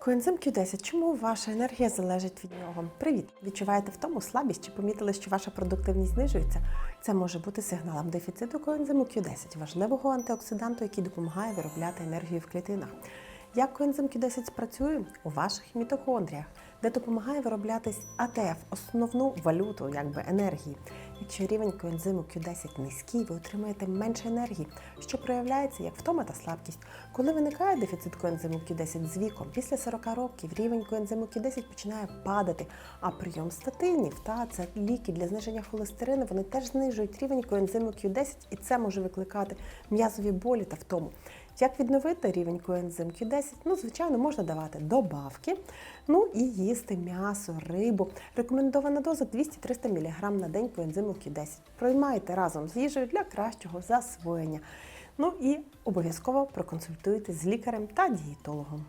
Коензим Q10. Чому ваша енергія залежить від нього? Привіт! Відчуваєте втому слабість чи помітили, що ваша продуктивність знижується? Це може бути сигналом дефіциту коензиму Q10, важливого антиоксиданту, який допомагає виробляти енергію в клітинах. Як коензим Q10 спрацює у ваших мітохондріях, де допомагає вироблятись АТФ, основну валюту якби енергії. Якщо рівень коензиму Q10 низький, ви отримаєте менше енергії, що проявляється як втома та слабкість. Коли виникає дефіцит коензиму Q10 з віком, після 40 років рівень коензиму Q10 починає падати, а прийом статинів та це ліки для зниження холестерину, вони теж знижують рівень коензиму Q10, і це може викликати м'язові болі та втому. Як відновити рівень коензим Q10? Ну, звичайно, можна давати добавки, ну і їсти м'ясо, рибу. Рекомендована доза 200-300 мг на день коензиму Q10. Приймайте разом з їжею для кращого засвоєння. Ну і обов'язково проконсультуйтесь з лікарем та дієтологом.